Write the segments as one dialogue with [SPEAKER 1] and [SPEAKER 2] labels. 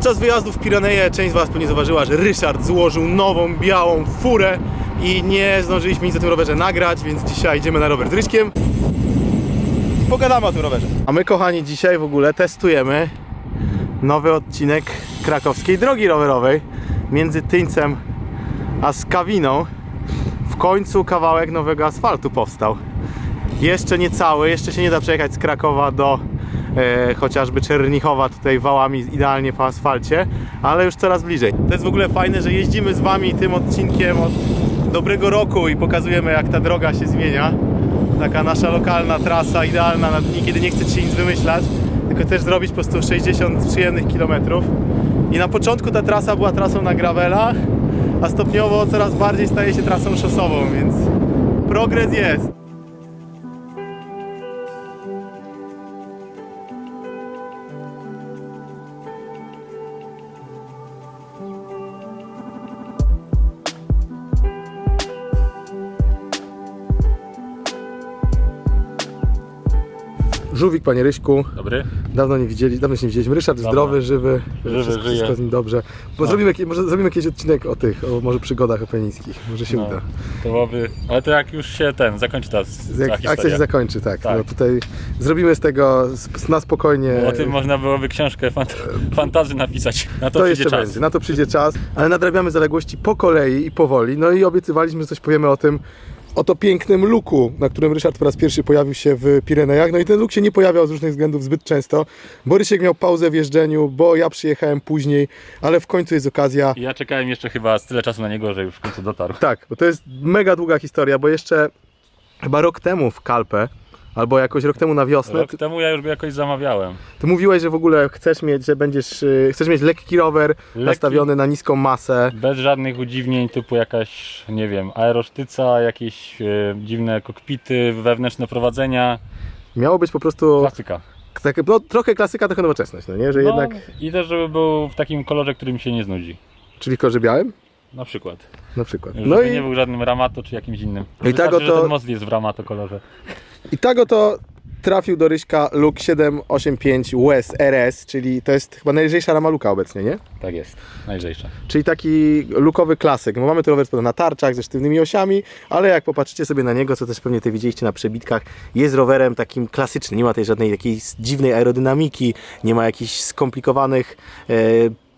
[SPEAKER 1] Podczas wyjazdu w Pireneje część z Was pewnie zauważyła, że Ryszard złożył nową, białą furę i nie zdążyliśmy nic o tym rowerze nagrać, więc dzisiaj idziemy na rower z Ryśkiem. Pogadamy o tym rowerze. A my, kochani, dzisiaj w ogóle testujemy nowy odcinek krakowskiej drogi rowerowej między Tyńcem a Skawiną. W końcu kawałek nowego asfaltu powstał. Jeszcze nie cały, jeszcze się nie da przejechać z Krakowa do e, chociażby Czernichowa tutaj wałami idealnie po asfalcie, ale już coraz bliżej. To jest w ogóle fajne, że jeździmy z Wami tym odcinkiem od dobrego roku i pokazujemy jak ta droga się zmienia. Taka nasza lokalna trasa, idealna na dni, kiedy nie chcecie się nic wymyślać, tylko też zrobić po prostu 60 przyjemnych kilometrów. I na początku ta trasa była trasą na gravelach, a stopniowo coraz bardziej staje się trasą szosową, więc progres jest. Żółwik, panie Ryśku,
[SPEAKER 2] Dobry.
[SPEAKER 1] dawno nie widzieli, dawno się nie widzieliśmy. Ryszard
[SPEAKER 2] Dawno.
[SPEAKER 1] zdrowy, żywy,
[SPEAKER 2] Żywy,
[SPEAKER 1] wszystko,
[SPEAKER 2] żyje.
[SPEAKER 1] wszystko z nim dobrze. Bo
[SPEAKER 2] No.
[SPEAKER 1] zrobimy, jakiś- może zrobimy jakiś odcinek o tych, o może przygodach openińskich, może się
[SPEAKER 2] No,
[SPEAKER 1] uda.
[SPEAKER 2] to byłoby... Ale to jak już się ten, zakończy ta cała
[SPEAKER 1] Jak akcja się zakończy, tak.
[SPEAKER 2] Tak.
[SPEAKER 1] No tutaj zrobimy z tego na spokojnie.
[SPEAKER 2] O tym można byłoby książkę fant fantazy napisać. Na to,
[SPEAKER 1] to jeszcze
[SPEAKER 2] czas.
[SPEAKER 1] będzie, na to przyjdzie czas, ale nadrabiamy zaległości po kolei i powoli. No i obiecywaliśmy, że coś powiemy o tym, o to pięknym luku, na którym Ryszard po raz pierwszy pojawił się w Pirenejach. No i ten luk się nie pojawiał z różnych względów zbyt często, bo Rysiek miał pauzę w jeżdżeniu, bo ja przyjechałem później, ale w końcu jest okazja.
[SPEAKER 2] Ja czekałem jeszcze chyba z tyle czasu na niego, że już w końcu dotarł.
[SPEAKER 1] Tak, bo to jest mega długa historia, bo jeszcze chyba rok temu w Kalpę, albo jakoś rok temu na wiosnę,
[SPEAKER 2] Rok temu ja już go jakoś zamawiałem.
[SPEAKER 1] Ty mówiłeś, że w ogóle chcesz mieć, że będziesz, y, chcesz mieć lekki rower nastawiony na niską masę.
[SPEAKER 2] Bez żadnych udziwnień typu jakaś, nie wiem, aerosztyca, jakieś e, dziwne kokpity, wewnętrzne prowadzenia.
[SPEAKER 1] Miało być po prostu
[SPEAKER 2] Klasyka.
[SPEAKER 1] tak, no, trochę klasyka, trochę nowoczesność, no nie? Że
[SPEAKER 2] No,
[SPEAKER 1] jednak,
[SPEAKER 2] I też, żeby był w takim kolorze, który mi się nie znudzi.
[SPEAKER 1] czyli w kolorze białym?
[SPEAKER 2] Na przykład.
[SPEAKER 1] Na przykład.
[SPEAKER 2] Żeby
[SPEAKER 1] No i,
[SPEAKER 2] nie był żadnym Ramato czy jakimś innym.
[SPEAKER 1] I tak
[SPEAKER 2] Wystarczy,
[SPEAKER 1] oto-
[SPEAKER 2] że ten most jest w Ramato kolorze.
[SPEAKER 1] I tak oto trafił do Ryśka Luk 785 West RS, czyli to jest chyba najlżejsza rama Luka obecnie, nie?
[SPEAKER 2] Tak jest. Najlżejsza.
[SPEAKER 1] Czyli taki lukowy klasyk. Bo mamy tu rower na tarczach ze sztywnymi osiami, ale jak popatrzycie sobie na niego, co też pewnie ty widzieliście na przebitkach, jest rowerem takim klasycznym. Nie ma tej żadnej takiej dziwnej aerodynamiki, nie ma jakichś skomplikowanych, e,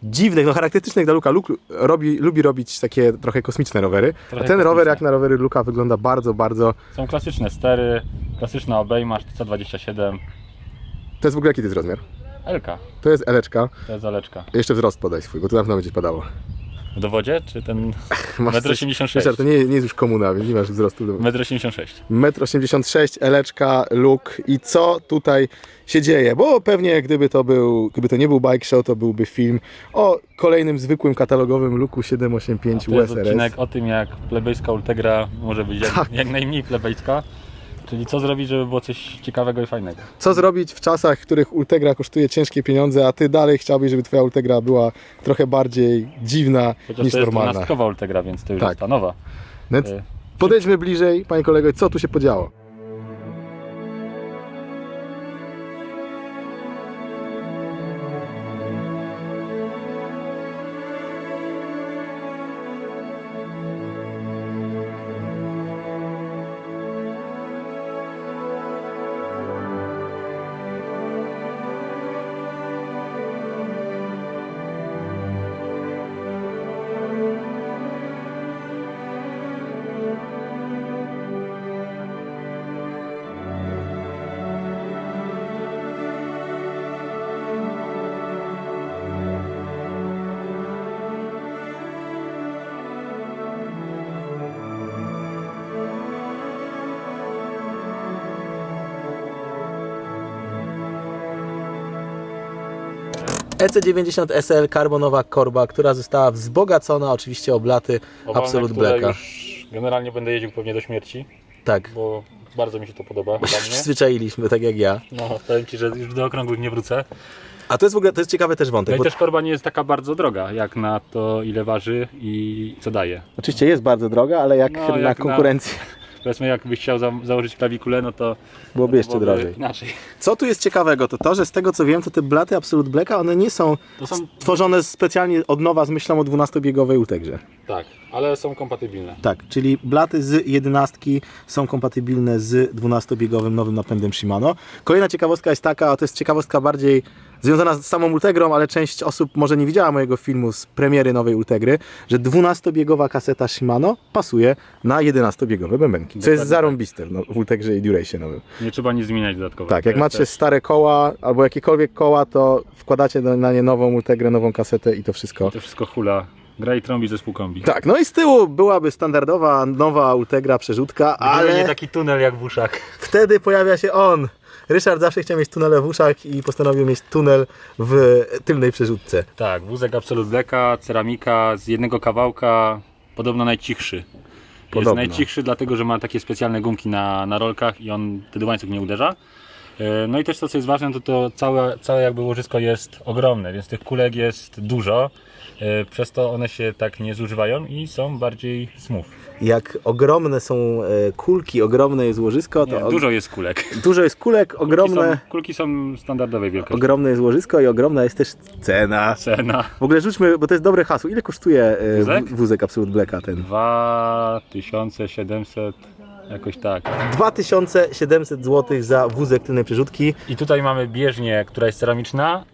[SPEAKER 1] dziwnych, no charakterystycznych dla Luka. Luk robi, lubi robić takie trochę kosmiczne rowery.
[SPEAKER 2] Trochę
[SPEAKER 1] A ten rower
[SPEAKER 2] kosmiczne.
[SPEAKER 1] jak na rowery Luka wygląda bardzo, bardzo...
[SPEAKER 2] Są klasyczne stery, klasyczna obejma, sztyca 27,
[SPEAKER 1] To jest w ogóle jaki to jest rozmiar?
[SPEAKER 2] LK,
[SPEAKER 1] To jest eleczka.
[SPEAKER 2] to jest zaleczka.
[SPEAKER 1] Jeszcze wzrost podaj swój, bo to na pewno będzie padało.
[SPEAKER 2] W dowodzie, czy ten
[SPEAKER 1] Masz
[SPEAKER 2] Metr
[SPEAKER 1] coś-
[SPEAKER 2] 86.
[SPEAKER 1] Ryszard, to nie, nie jest już komuna, więc nie masz wzrostu. do-
[SPEAKER 2] 1,86 m?
[SPEAKER 1] 1,86 m, eleczka, look i co tutaj się dzieje? Bo pewnie gdyby to był, gdyby to nie był bike show, to byłby film o kolejnym zwykłym katalogowym luku 785
[SPEAKER 2] To jest
[SPEAKER 1] USRS.
[SPEAKER 2] odcinek o tym, jak plebejska Ultegra może być jak,
[SPEAKER 1] Tak.
[SPEAKER 2] jak najmniej plebejska. Czyli co zrobić, żeby było coś ciekawego i fajnego.
[SPEAKER 1] Co zrobić w czasach, w których Ultegra kosztuje ciężkie pieniądze, a ty dalej chciałbyś, żeby twoja Ultegra była trochę bardziej dziwna
[SPEAKER 2] Chociaż
[SPEAKER 1] niż
[SPEAKER 2] to jest
[SPEAKER 1] normalna.
[SPEAKER 2] 12 Ultegra, więc to już
[SPEAKER 1] Tak.
[SPEAKER 2] jest ta nowa.
[SPEAKER 1] Więc
[SPEAKER 2] E,
[SPEAKER 1] podejdźmy bliżej, panie kolego, co tu się podziało? EC90 SL karbonowa korba, która została wzbogacona oczywiście o blaty
[SPEAKER 2] obalne,
[SPEAKER 1] Absolute Blacka.
[SPEAKER 2] już generalnie będę jeździł pewnie do śmierci,
[SPEAKER 1] Tak,
[SPEAKER 2] bo bardzo mi się to podoba
[SPEAKER 1] przyzwyczailiśmy, tak jak ja.
[SPEAKER 2] No, powiem Ci, że już do okrągłych nie wrócę.
[SPEAKER 1] A to jest w ogóle, to jest ciekawy też wątek,
[SPEAKER 2] No i
[SPEAKER 1] bo
[SPEAKER 2] też korba nie jest taka bardzo droga, jak na to ile waży i co daje.
[SPEAKER 1] oczywiście jest bardzo droga, ale jak
[SPEAKER 2] No,
[SPEAKER 1] na
[SPEAKER 2] jak na-
[SPEAKER 1] konkurencję
[SPEAKER 2] powiedzmy jakbyś chciał za założyć klawikulę, no to
[SPEAKER 1] Byłoby
[SPEAKER 2] to
[SPEAKER 1] jeszcze
[SPEAKER 2] byłoby
[SPEAKER 1] drożej.
[SPEAKER 2] Inaczej.
[SPEAKER 1] Co tu jest ciekawego, to to, że z tego co wiem, to te blaty Absolute Blacka, one nie są
[SPEAKER 2] To są,
[SPEAKER 1] tworzone specjalnie od nowa z myślą o 12-biegowej Ultegrze.
[SPEAKER 2] tak, ale są kompatybilne.
[SPEAKER 1] Tak, czyli blaty z 11 są kompatybilne z 12-biegowym nowym napędem Shimano. Kolejna ciekawostka jest taka, a to jest ciekawostka bardziej związana z samą Ultegrą, ale część osób może nie widziała mojego filmu z premiery nowej Ultegry, że 12-biegowa kaseta Shimano pasuje na 11-biegowe bębenki. Co jest
[SPEAKER 2] Dokładnie
[SPEAKER 1] zarąbiste no, w Ultegrze i Duration nowym.
[SPEAKER 2] Nie trzeba nic zmieniać dodatkowo.
[SPEAKER 1] Tak, jak
[SPEAKER 2] jest
[SPEAKER 1] macie
[SPEAKER 2] też-
[SPEAKER 1] stare koła albo jakiekolwiek koła, to wkładacie do- na nie nową Ultegrę, nową kasetę i to wszystko.
[SPEAKER 2] To wszystko hula. Gra i trąbi zespół kombi.
[SPEAKER 1] Tak, no i z tyłu byłaby standardowa nowa Ultegra przerzutka,
[SPEAKER 2] Ale
[SPEAKER 1] ale
[SPEAKER 2] nie taki tunel jak w uszach.
[SPEAKER 1] wtedy pojawia się on. Ryszard zawsze chciał mieć tunele w uszach i postanowił mieć tunel w tylnej przerzutce.
[SPEAKER 2] Tak, wózek Absolut Blacka, ceramika z jednego kawałka, podobno najcichszy. Jest
[SPEAKER 1] Podobno.
[SPEAKER 2] najcichszy dlatego, że ma takie specjalne gumki na, na rolkach i on wtedy łańcuch nie uderza. E, No i też to co jest ważne, to to całe, całe jakby łożysko jest ogromne, więc tych kulek jest dużo. E, Przez to one się tak nie zużywają i są bardziej smooth.
[SPEAKER 1] Jak ogromne są e, kulki, ogromne jest łożysko, to
[SPEAKER 2] Nie, dużo jest kulek.
[SPEAKER 1] dużo jest kulek, ogromne,
[SPEAKER 2] Kulki są, kulki są standardowej wielkości.
[SPEAKER 1] ogromne jest łożysko i ogromna jest też cena.
[SPEAKER 2] Cena
[SPEAKER 1] W ogóle rzućmy, bo to jest dobre hasło. Ile kosztuje e,
[SPEAKER 2] Wózek?
[SPEAKER 1] wózek Absolute Blacka ten?
[SPEAKER 2] 2700, jakoś tak.
[SPEAKER 1] 2700 zł za wózek tylnej przerzutki.
[SPEAKER 2] I tutaj mamy bieżnię, która jest ceramiczna,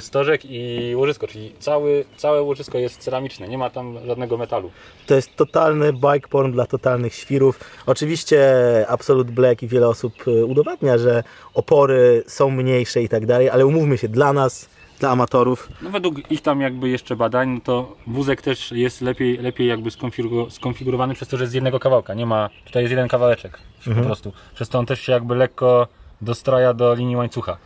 [SPEAKER 2] stożek i łożysko, czyli cały, całe łożysko jest ceramiczne, nie ma tam żadnego metalu.
[SPEAKER 1] To jest totalny bike porn dla totalnych świrów. Oczywiście Absolute Black i wiele osób e, udowadnia, że opory są mniejsze i tak dalej, ale umówmy się, dla nas, dla amatorów,
[SPEAKER 2] No według ich tam jakby jeszcze badań, no to wózek też jest lepiej, lepiej jakby skonfigu- skonfigurowany przez to, że jest z jednego kawałka, nie ma, tutaj jest jeden kawałeczek po prostu. Przez to on też się jakby lekko dostraja do linii łańcucha.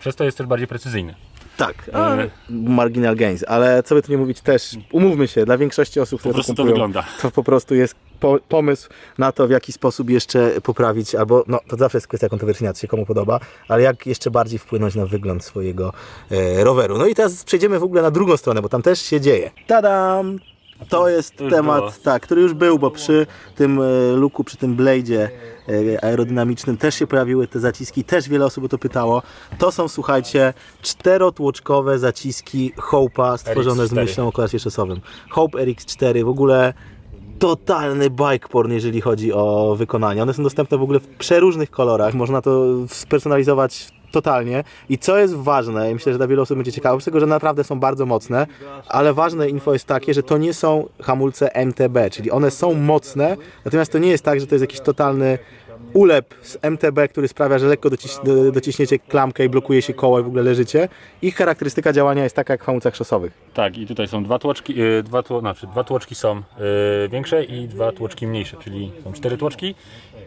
[SPEAKER 2] Przez to jest też bardziej precyzyjny.
[SPEAKER 1] Tak,
[SPEAKER 2] E.
[SPEAKER 1] marginal gains, ale co by tu nie mówić też, umówmy się, dla większości osób, które
[SPEAKER 2] prostu to
[SPEAKER 1] kupują,
[SPEAKER 2] wygląda.
[SPEAKER 1] to po prostu jest po, pomysł na to, w jaki sposób jeszcze poprawić, albo no to zawsze jest kwestia kontrowersyjna, co się komu podoba, ale jak jeszcze bardziej wpłynąć na wygląd swojego e, roweru. No i teraz przejdziemy w ogóle na drugą stronę, bo tam też się dzieje. Tadam! To jest
[SPEAKER 2] to
[SPEAKER 1] temat,
[SPEAKER 2] było.
[SPEAKER 1] tak, który już był, bo przy tym e, luku, przy tym blade'zie e, aerodynamicznym też się pojawiły te zaciski, też wiele osób o to pytało. To są, słuchajcie, czterotłoczkowe zaciski Hope'a stworzone z
[SPEAKER 2] RX4.
[SPEAKER 1] myślą o klasie szosowym. Hope RX4 w ogóle totalny bike porn, jeżeli chodzi o wykonanie. One są dostępne w ogóle w przeróżnych kolorach. Można to spersonalizować totalnie. I co jest ważne, i myślę, że dla wielu osób będzie ciekawe, z tego, że naprawdę są bardzo mocne, ale ważne info jest takie, że to nie są hamulce MTB, czyli one są mocne, natomiast to nie jest tak, że to jest jakiś totalny ulep z MTB, który sprawia, że lekko dociś, do- dociśniecie klamkę i blokuje się koło i w ogóle leżycie. Ich charakterystyka działania jest taka jak w hamulcach szosowych.
[SPEAKER 2] Tak, i tutaj są dwa tłoczki, y, dwa, tło, znaczy dwa tłoczki są y, większe i dwa tłoczki mniejsze, czyli są cztery tłoczki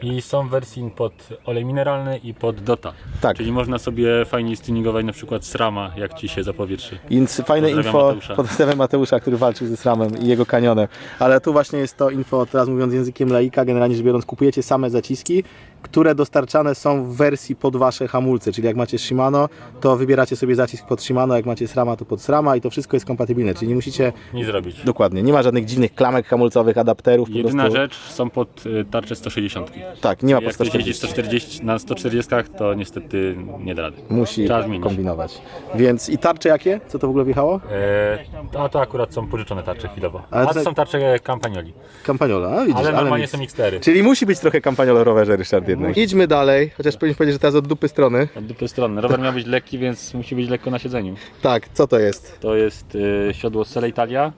[SPEAKER 2] i są w wersji pod olej mineralny i pod Dota.
[SPEAKER 1] Tak.
[SPEAKER 2] Czyli można sobie fajnie stuningować na przykład SRAMa, jak ci się zapowietrzy.
[SPEAKER 1] Więc fajne info,
[SPEAKER 2] Mateusza.
[SPEAKER 1] pozdrawiam Mateusza, który walczył ze SRAMem i jego kanionem. Ale tu właśnie jest to info, teraz mówiąc językiem laika, generalnie rzecz biorąc, kupujecie same zaciski, które dostarczane są w wersji pod wasze hamulce. Czyli jak macie Shimano, to wybieracie sobie zacisk pod Shimano, jak macie SRAMa, to pod SRAMa i to wszystko jest kompatybilne. Czyli nie musicie,
[SPEAKER 2] Nic zrobić.
[SPEAKER 1] dokładnie, nie ma żadnych dziwnych klamek hamulcowych, adapterów.
[SPEAKER 2] Jedyna
[SPEAKER 1] prostu,
[SPEAKER 2] rzecz, są pod y, tarczę 160.
[SPEAKER 1] Tak, nie ma pod
[SPEAKER 2] Jak ktoś jeździ
[SPEAKER 1] 140.
[SPEAKER 2] 140 na 140, to niestety nie da rady.
[SPEAKER 1] Musi
[SPEAKER 2] Trzeba zmienić.
[SPEAKER 1] kombinować. Więc i tarcze jakie? Co to w ogóle wjechało?
[SPEAKER 2] E, a to akurat są pożyczone tarcze chwilowo.
[SPEAKER 1] Ale
[SPEAKER 2] A
[SPEAKER 1] to-
[SPEAKER 2] są tarcze kampanioli.
[SPEAKER 1] Kampaniola, a widzisz,
[SPEAKER 2] Ale normalnie
[SPEAKER 1] mix.
[SPEAKER 2] są X4.
[SPEAKER 1] Czyli musi być trochę kampaniolo o rowerze, Ryszard, jednak. Idźmy dalej, chociaż powinien powiedzieć, że teraz od dupy strony.
[SPEAKER 2] Od dupy strony. Rower miał być lekki, więc musi być lekko na siedzeniu.
[SPEAKER 1] Tak, co to jest?
[SPEAKER 2] To jest y, siodło Sele Italia,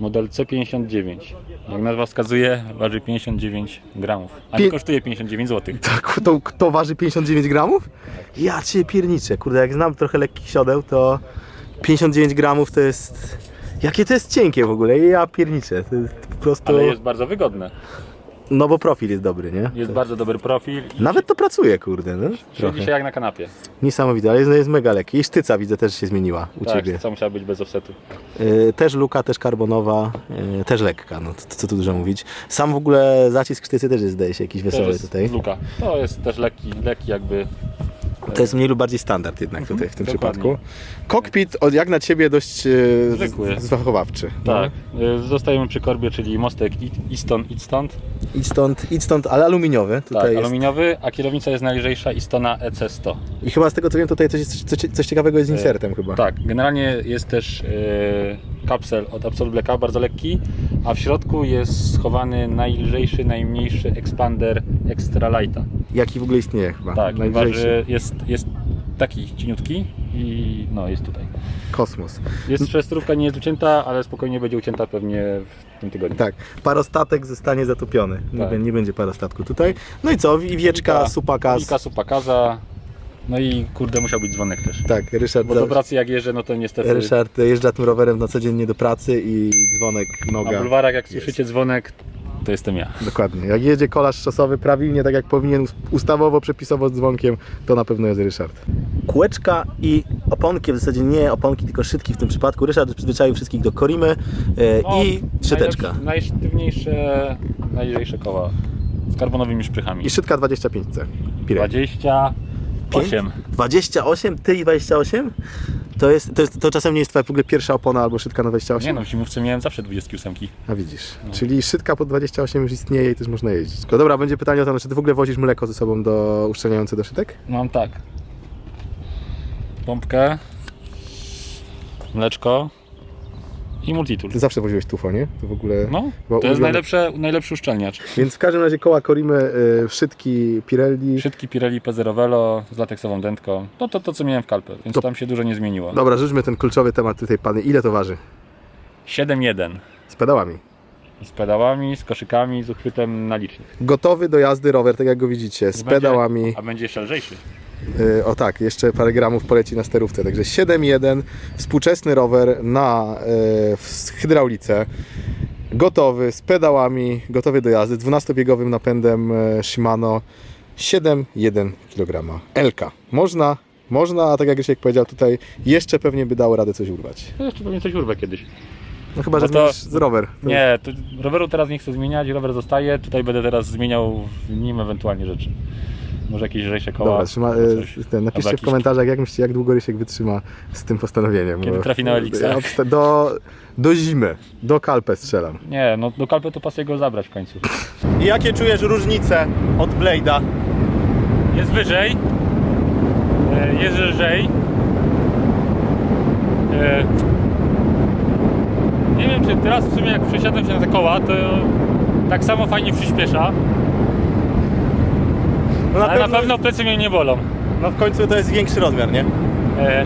[SPEAKER 2] model C59. Jak nazwa wskazuje, waży 59 gramów, a nie
[SPEAKER 1] Pi-
[SPEAKER 2] kosztuje 59 zł.
[SPEAKER 1] Tak, to, to waży 59 gramów? Ja cię pierniczę, kurde, jak znam trochę lekkich siodeł, to 59 gramów to jest... Jakie to jest cienkie w ogóle, ja pierniczę, to jest po prostu...
[SPEAKER 2] Ale jest bardzo wygodne.
[SPEAKER 1] No bo profil jest dobry, nie?
[SPEAKER 2] Jest bardzo dobry profil i
[SPEAKER 1] Nawet to pracuje, kurde, no?
[SPEAKER 2] siedzi
[SPEAKER 1] Trochę.
[SPEAKER 2] się jak na kanapie.
[SPEAKER 1] Niesamowite, ale jest, jest mega lekki. I sztyca widzę też się zmieniła u
[SPEAKER 2] Tak,
[SPEAKER 1] Ciebie.
[SPEAKER 2] co musiała być bez offsetu.
[SPEAKER 1] Y, też luka, też karbonowa, y, też lekka, no to, co tu dużo mówić. Sam w ogóle zacisk sztycy też jest, zdaje się, jakiś
[SPEAKER 2] To
[SPEAKER 1] wesoły
[SPEAKER 2] jest
[SPEAKER 1] tutaj.
[SPEAKER 2] luka. To jest też lekki, lekki jakby
[SPEAKER 1] To jest mniej lub bardziej standard jednak tutaj w tym
[SPEAKER 2] dokładnie.
[SPEAKER 1] przypadku. Kokpit od, jak na ciebie dość e,
[SPEAKER 2] Zwykły.
[SPEAKER 1] z- zachowawczy.
[SPEAKER 2] Tak, y, zostajemy przy korbie, czyli mostek i, i stąd, idź stąd.
[SPEAKER 1] Idź stąd, ale aluminiowy. Tutaj
[SPEAKER 2] Tak,
[SPEAKER 1] jest.
[SPEAKER 2] aluminiowy, a kierownica jest najlżejsza Istona EC100.
[SPEAKER 1] I chyba z tego co wiem, tutaj coś, coś, coś ciekawego jest z
[SPEAKER 2] E,
[SPEAKER 1] insertem chyba.
[SPEAKER 2] Tak, generalnie jest też y, kapsel od Absolut Blacka, bardzo lekki, a w środku jest schowany najlżejszy, najmniejszy expander Extra Lighta.
[SPEAKER 1] Jaki w ogóle istnieje chyba.
[SPEAKER 2] Tak,
[SPEAKER 1] Najlżejszy.
[SPEAKER 2] waży, jest, jest taki cieniutki i no jest tutaj.
[SPEAKER 1] Kosmos.
[SPEAKER 2] Jest przestrówka nie jest ucięta, ale spokojnie będzie ucięta pewnie w tym tygodniu.
[SPEAKER 1] Tak, parostatek zostanie zatopiony. Nie,
[SPEAKER 2] Tak.
[SPEAKER 1] nie będzie parostatku tutaj. No i co? I wieczka,
[SPEAKER 2] Wilka-
[SPEAKER 1] supaka.
[SPEAKER 2] Wilka, supakaza. No i kurde musiał być dzwonek też.
[SPEAKER 1] Tak, Ryszard,
[SPEAKER 2] Bo do pracy jak jeżdżę, no to niestety
[SPEAKER 1] Ryszard jeżdża tym rowerem na codziennie do pracy i dzwonek,
[SPEAKER 2] na
[SPEAKER 1] noga.
[SPEAKER 2] bulwarach jak słyszycie dzwonek, to jestem ja.
[SPEAKER 1] Dokładnie. Jak jedzie kolarz szosowy prawilnie, tak jak powinien, ustawowo, przepisowo z dzwonkiem, to na pewno jest Ryszard. Kółeczka i oponki, w zasadzie nie oponki, tylko szybki w tym przypadku. Ryszard przyzwyczaił wszystkich do Korimy e,
[SPEAKER 2] No,
[SPEAKER 1] i
[SPEAKER 2] najlepsze- Najsztywniejsze, najlżejsze koła z karbonowymi szprychami.
[SPEAKER 1] I szybka 25C. Pirelli.
[SPEAKER 2] 28.
[SPEAKER 1] 28? Ty i 28? To, jest, to, jest, to czasem nie jest twoja w ogóle pierwsza opona albo szybka na 28?
[SPEAKER 2] Nie no, w zimówce miałem zawsze 28.
[SPEAKER 1] A widzisz. Czyli szybka po 28 już istnieje i też można jeździć. Dobra, będzie pytanie o to, czy ty w ogóle wozisz mleko ze sobą do uszczelniające do szytek?
[SPEAKER 2] Mam tak. Pompkę, mleczko i multitool.
[SPEAKER 1] Ty zawsze woziłeś tufo, nie? To w ogóle...
[SPEAKER 2] No, to jest
[SPEAKER 1] ulubiony-
[SPEAKER 2] najlepsze, najlepszy uszczelniacz.
[SPEAKER 1] Więc w każdym razie koła Korimy, y, szydki Pirelli.
[SPEAKER 2] Szybki Pirelli P0 Velo z lateksową dętką. No to to, co miałem w kalpę, więc
[SPEAKER 1] To-
[SPEAKER 2] tam się dużo nie zmieniło.
[SPEAKER 1] Dobra, rzućmy ten kluczowy temat tutaj, pany. Ile to waży?
[SPEAKER 2] 7.1
[SPEAKER 1] Z pedałami.
[SPEAKER 2] z pedałami, z koszykami, z uchwytem na licznik.
[SPEAKER 1] Gotowy do jazdy rower, tak jak go widzicie, z
[SPEAKER 2] Będzie-
[SPEAKER 1] pedałami.
[SPEAKER 2] A będzie jeszcze lżejszy.
[SPEAKER 1] Y, o tak, jeszcze parę gramów poleci na sterówce. Także 7.1, współczesny rower na y, hydraulice. Gotowy, z pedałami, gotowy do jazdy, 12-biegowym napędem y, Shimano. 7,1 kg. Elka. Można, można, a tak jak Grzesiek powiedział tutaj, jeszcze pewnie by dało radę coś urwać.
[SPEAKER 2] Jeszcze pewnie coś urwę kiedyś.
[SPEAKER 1] No chyba, że
[SPEAKER 2] No to-
[SPEAKER 1] zmienisz z rower. To-
[SPEAKER 2] Nie, to roweru teraz nie chcę zmieniać, rower zostaje. Tutaj będę teraz zmieniał w nim ewentualnie rzeczy. Może jakieś lżejsze koła.
[SPEAKER 1] Dobra, trzyma,
[SPEAKER 2] coś.
[SPEAKER 1] ten, napiszcie w komentarzach, jak myślicie, jak długo Rysiek wytrzyma z tym postanowieniem.
[SPEAKER 2] Kiedy
[SPEAKER 1] bo-
[SPEAKER 2] trafi na Elixa.
[SPEAKER 1] Ja obsta- Do, do zimy, do kalpę strzelam.
[SPEAKER 2] Nie, no do kalpy to pasuje go zabrać w końcu.
[SPEAKER 1] I jakie czujesz różnice od Blade'a?
[SPEAKER 2] Jest wyżej. e, Jest lżej. Nie wiem, czy teraz w sumie jak przesiadłem się na te koła, to tak samo fajnie przyspiesza.
[SPEAKER 1] No
[SPEAKER 2] Ale na pewno plecy mnie nie bolą.
[SPEAKER 1] no w końcu to jest większy rozmiar, nie?
[SPEAKER 2] E,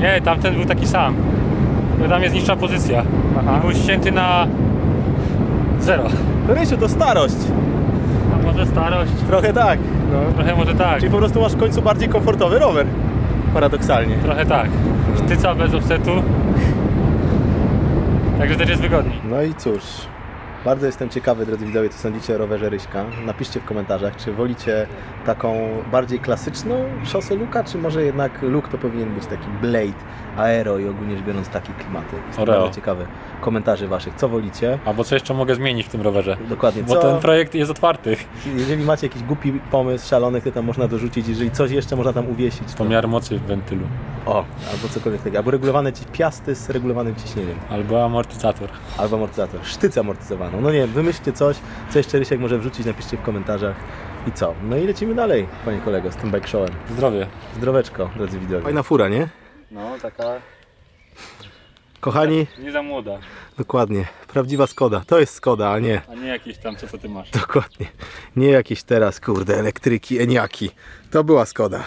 [SPEAKER 2] Nie, tamten był taki sam. Tam jest niższa pozycja.
[SPEAKER 1] Aha.
[SPEAKER 2] I był ścięty na zero.
[SPEAKER 1] To Rysiu, to starość.
[SPEAKER 2] A może starość?
[SPEAKER 1] Trochę tak. No.
[SPEAKER 2] Trochę może tak.
[SPEAKER 1] Czyli po prostu masz w końcu bardziej komfortowy rower. Paradoksalnie.
[SPEAKER 2] Trochę tak. Sztyca bez offsetu. Także też jest wygodniej.
[SPEAKER 1] No i cóż, bardzo jestem ciekawy, drodzy widzowie, co sądzicie o rowerze Ryśka. Napiszcie w komentarzach, czy wolicie taką bardziej klasyczną szosę luka, czy może jednak luk to powinien być taki blade, aero i ogólnie rzecz biorąc takie klimaty.
[SPEAKER 2] Oreo.
[SPEAKER 1] bardzo ciekawy komentarzy waszych, co wolicie.
[SPEAKER 2] Albo co jeszcze mogę zmienić w tym rowerze?
[SPEAKER 1] Dokładnie,
[SPEAKER 2] Bo
[SPEAKER 1] co,
[SPEAKER 2] ten projekt jest otwarty.
[SPEAKER 1] jeżeli macie jakiś głupi pomysł, szalony, to tam można dorzucić, jeżeli coś jeszcze można tam uwiesić, to...
[SPEAKER 2] Pomiar mocy w wentylu.
[SPEAKER 1] O, albo cokolwiek takiego, albo regulowane ci piasty z regulowanym ciśnieniem.
[SPEAKER 2] Albo amortyzator.
[SPEAKER 1] Albo amortyzator, sztycę amortyzowaną. No nie wiem, wymyślcie coś, co jeszcze Rysiek może wrzucić, napiszcie w komentarzach. I co? No i lecimy dalej, panie kolego, z tym bike showem.
[SPEAKER 2] Zdrowie.
[SPEAKER 1] Zdroweczko, drodzy widzowie. Fajna fura, nie?
[SPEAKER 2] No, taka
[SPEAKER 1] Kochani,
[SPEAKER 2] nie za młoda.
[SPEAKER 1] dokładnie, prawdziwa Skoda. To jest Skoda, a nie,
[SPEAKER 2] A nie jakieś tam, co, co ty masz.
[SPEAKER 1] dokładnie. Nie jakieś teraz, kurde, elektryki, eniaki. To była Skoda.